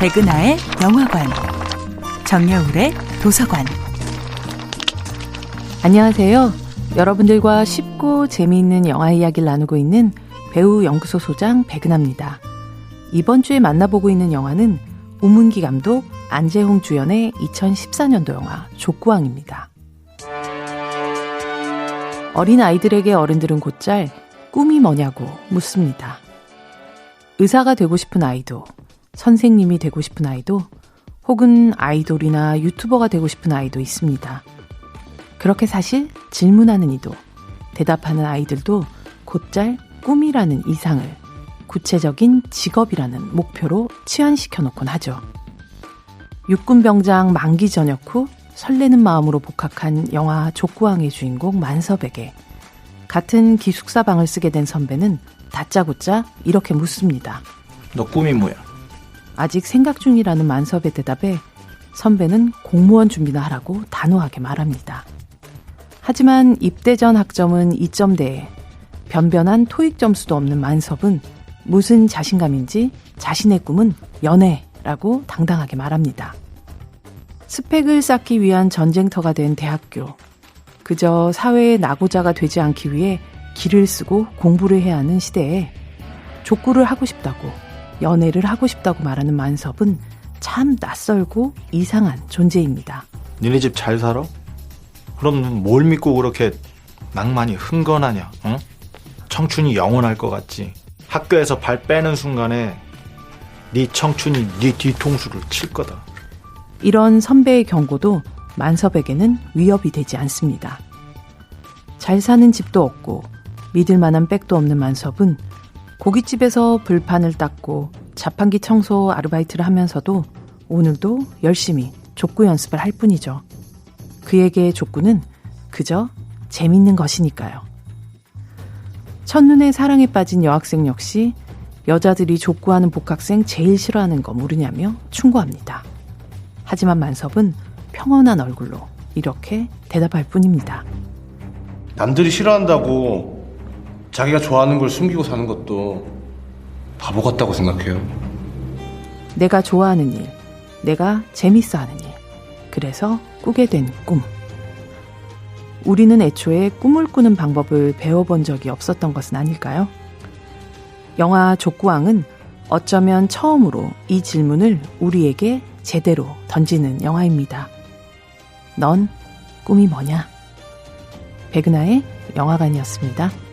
백은하의 영화관, 정여울의 도서관. 안녕하세요. 여러분들과 쉽고 재미있는 영화 이야기를 나누고 있는 배우 연구소 소장 백은하입니다. 이번 주에 만나보고 있는 영화는 우문기 감독 안재홍 주연의 2014년도 영화 족구왕입니다. 어린 아이들에게 어른들은 곧잘 꿈이 뭐냐고 묻습니다. 의사가 되고 싶은 아이도, 선생님이 되고 싶은 아이도, 혹은 아이돌이나 유튜버가 되고 싶은 아이도 있습니다. 그렇게 사실 질문하는 이도, 대답하는 아이들도 곧잘 꿈이라는 이상을 구체적인 직업이라는 목표로 치환시켜 놓곤 하죠. 육군병장 만기 전역 후 설레는 마음으로 복학한 영화 족구왕의 주인공 만섭에게 같은 기숙사 방을 쓰게 된 선배는 다짜고짜 이렇게 묻습니다. 너 꿈이 뭐야? 아직 생각 중이라는 만섭의 대답에 선배는 공무원 준비나 하라고 단호하게 말합니다. 하지만 입대 전 학점은 2점대에 변변한 토익 점수도 없는 만섭은 무슨 자신감인지 자신의 꿈은 연애라고 당당하게 말합니다. 스펙을 쌓기 위한 전쟁터가 된 대학교. 그저 사회의 낙오자가 되지 않기 위해 길을 쓰고 공부를 해야 하는 시대에 족구를 하고 싶다고 연애를 하고 싶다고 말하는 만섭은 참 낯설고 이상한 존재입니다. 니네 집 잘 살아? 그럼 뭘 믿고 그렇게 낭만이 흥건하냐? 응? 청춘이 영원할 것 같지? 학교에서 발 빼는 순간에 네 청춘이 네 뒤통수를 칠 거다. 이런 선배의 경고도 만섭에게는 위협이 되지 않습니다. 잘 사는 집도 없고 믿을 만한 백도 없는 만섭은 고깃집에서 불판을 닦고 자판기 청소 아르바이트를 하면서도 오늘도 열심히 족구 연습을 할 뿐이죠. 그에게 족구는 그저 재밌는 것이니까요. 첫눈에 사랑에 빠진 여학생 역시 여자들이 족구하는 복학생 제일 싫어하는 거 모르냐며 충고합니다. 하지만 만섭은 평온한 얼굴로 이렇게 대답할 뿐입니다. 남들이 싫어한다고 자기가 좋아하는 걸 숨기고 사는 것도 바보 같다고 생각해요. 내가 좋아하는 일, 내가 재밌어 하는 일. 그래서 꾸게 된 꿈. 우리는 애초에 꿈을 꾸는 방법을 배워본 적이 없었던 것은 아닐까요? 영화 족구왕은 어쩌면 처음으로 이 질문을 우리에게 제대로 던지는 영화입니다. 넌 꿈이 뭐냐? 백은하의 영화관이었습니다.